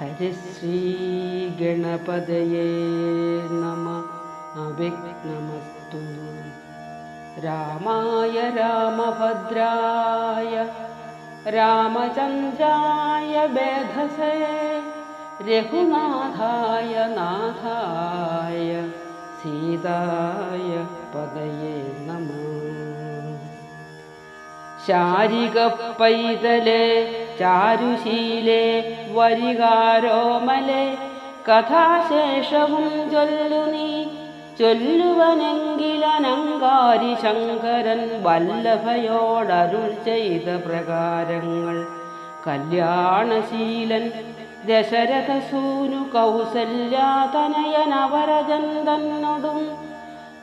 हरिश्रीगणपदये नमः। अभिनमस्तु। रामाय रामभद्राय रामचन्द्राय वेधसे रघुनाथाय नाथाय सीताय पदये नमः। शारिकपैतले ചാരുശീലെ വരികാരോമലെ കഥാശേഷവും ചൊല്ലു നീ. ചൊല്ലുവനെങ്കിലനങ്കാരി ശങ്കരൻ വല്ലഭയോടരുൾ ചെയ്ത പ്രകാരങ്ങൾ. കല്യാണശീലൻ ദശരഥസൂനു കൗസല്യാതനയനവരജൻ തന്നൊടും.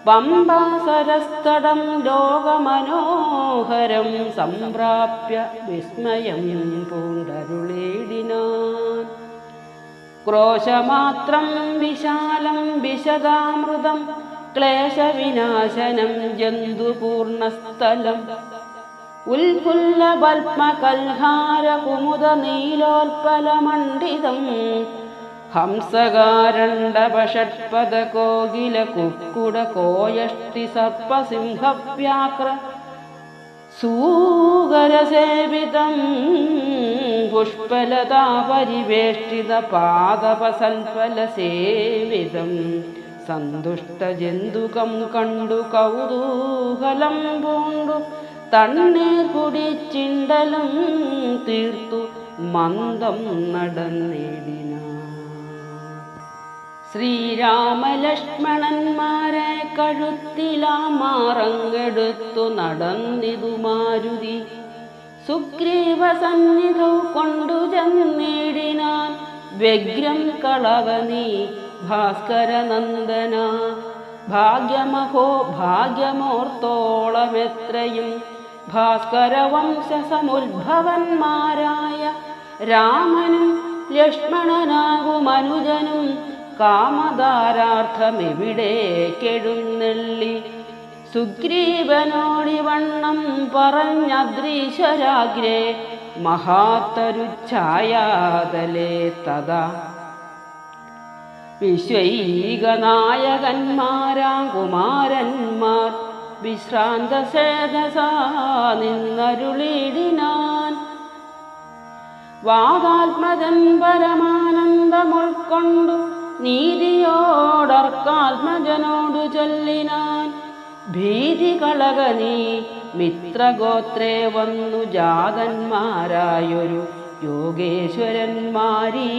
പമ്പാസരസ്തടം ലോകമനോഹരം സംപ്രാപ്യ വിസ്മയം പൂണ്ടരുളേടിനാൻ. ക്രോശമാത്രം വിശാലം വിശദാമൃതം ക്ലേശവിനാശനം ജന്തുപൂർണസ്ഥലം. ഉൽഫുല്ല പത്മകൽഹാര നീലോൽപലമണ്ഡിതം ഹംസകാരണ്ടപഷട്പദ കോകില കുക്കുട കോയഷ്ടി സർപ്പസിംഹവ്യാക്ര സൂകരസേവിതം പുഷ്പലതാ പരിവേഷ്ടിത പാദപസൽഫല സേവിതം സന്തുഷ്ടജന്തുകം കണ്ടു കൗതൂഹലം പൂണ്ടു. തണ്ണീർ കുടിച്ചിണ്ടലും തീർത്തു മന്ദം നടന്നിടിന. ശ്രീരാമലക്ഷ്മണന്മാരെ കഴുത്തിലാമാറങ്ങെടുത്തു നടന്നിതു മാരുതി. സുഗ്രീവ സന്നിധൗ കൊണ്ടു ചെന്നിടിനാൻ വ്യഗ്രം കളവ നീ ഭാസ്കരനന്ദന. ഭാഗ്യമഹോ ഭാഗ്യമോർത്തോളമെത്രയും. ഭാസ്കരവംശസമുദ്ഭവന്മാരായ രാമനും ലക്ഷ്മണനാകുമനുജനും കാമധാരാർത്ഥമെവിടേക്കെഴുന്നള്ളി സുഗ്രീവനോടിവണ്ണം പറഞ്ഞദ്രീശരാഗ്രേ മഹാത്തരുച്ഛായാതലേ തഥാ. വിശ്വൈകനായകന്മാരാം കുമാരന്മാർ വിശ്രാന്തസേതസാ നിന്നരുളിടിനാൻ. വാദാത്മജൻ പരമാനന്ദമുൾക്കൊണ്ടു നീതിയോടർക്കാത്മജനോടു ചൊല്ലിനാൻ. ഭീതി കളക നീ മിത്രഗോത്രേ വന്നു ജാതന്മാരായൊരു യോഗേശ്വരന്മാരീ